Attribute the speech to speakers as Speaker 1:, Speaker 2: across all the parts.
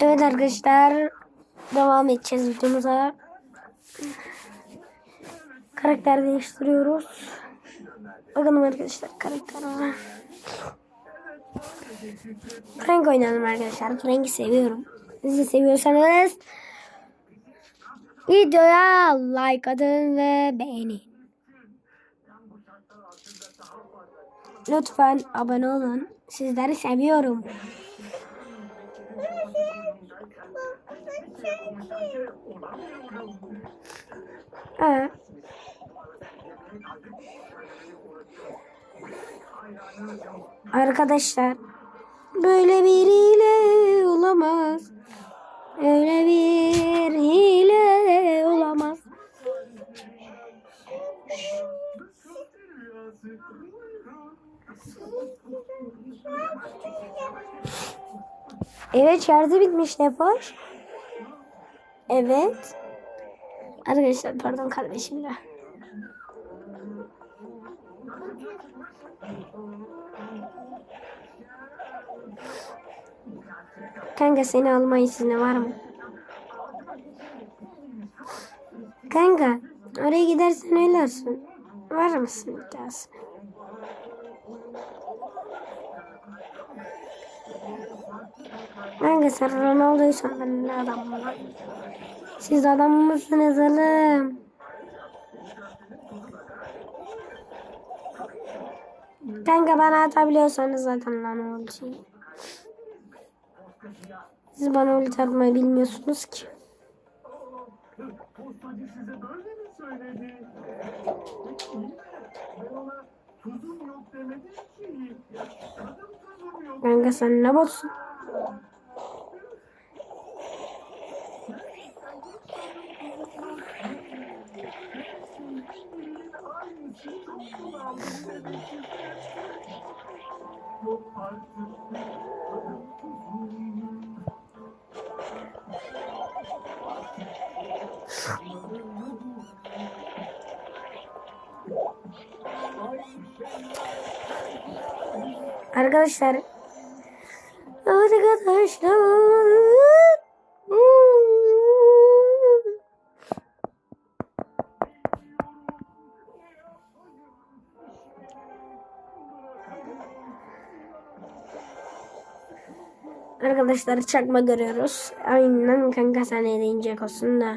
Speaker 1: Evet arkadaşlar devam edeceğiz videomuza. Karakter değiştiriyoruz. Bakalım arkadaşlar karakterime. Frank oynayalım arkadaşlar. Frank'i seviyorum. Siz seviyorsanız videoya like atın ve beğenin. Lütfen abone olun. Sizleri seviyorum. Evet. Arkadaşlar böyle bir hile olamaz. Öyle bir hile olamaz. Evet şarjı bitmiş Nefoş. Evet. Arkadaşlar pardon kardeşim de. Kanka seni alma izni var mı? Kanka oraya gidersen ölürsün. Var mısın bir Arkadaşlar Ronaldo'yu sandım ne adam var. Siz adam mısınız oğlum? Kanka bana atabiliyorsanız zaten lan ultiyi. Siz bana ulti atmayı bilmiyorsunuz ki.
Speaker 2: Tuzum yok demedin ki.
Speaker 1: Kanka sen ne botsun? Arkadaşlar Arkadaşlar. Arkadaşlar çakma görüyoruz. Aynen kanka sen ne deyince olsun da.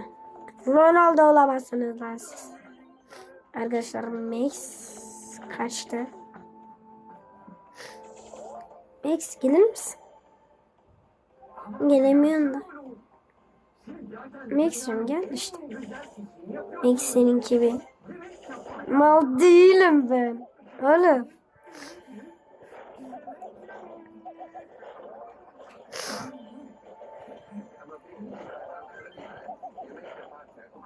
Speaker 1: Ronaldo olamazsınız lan siz. Arkadaşlar Max kaçtı. Max gelir misin? Gelemiyorsun da. Max'cim gel işte. Max seninki bir. Mal değilim ben. Oğlum.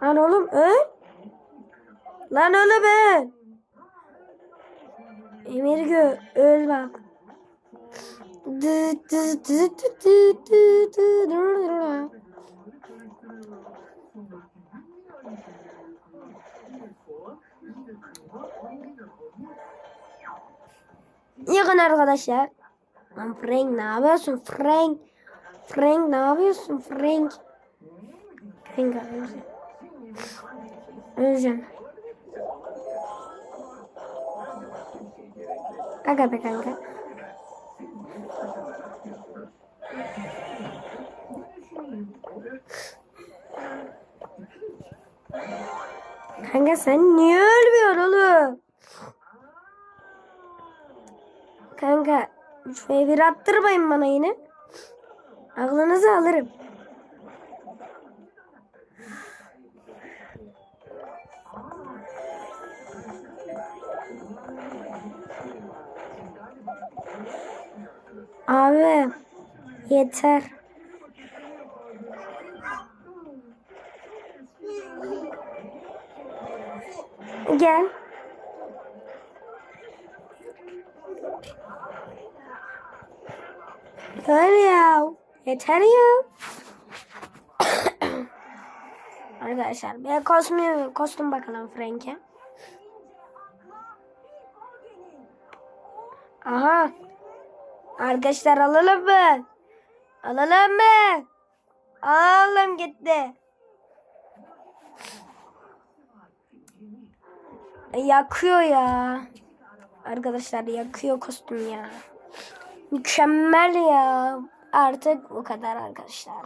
Speaker 1: Lan oğlum öl. Lan öyle ben. Emirgö öl bak. Yakın arkadaşlar. Lan Frank ne yapıyorsun Frank? Frank ne yapıyorsun Frank? Frank öleceğim. Öleceğim. Aga be kanka. Kanka sen niye ölmüyorsun oğlum? Kanka 3 ve 1 attırmayın bana yine. Aklınızı alırım. Abi yeter. Gel. Öyle ya. Yeter ya. Arkadaşlar bir kostüm, kostüm bakalım Frank'e. Aha. Arkadaşlar alalım mı? Alalım mı? Alalım gitti. Yakıyor ya. Arkadaşlar yakıyor kostüm ya. Mükemmel ya. Artık bu kadar arkadaşlar.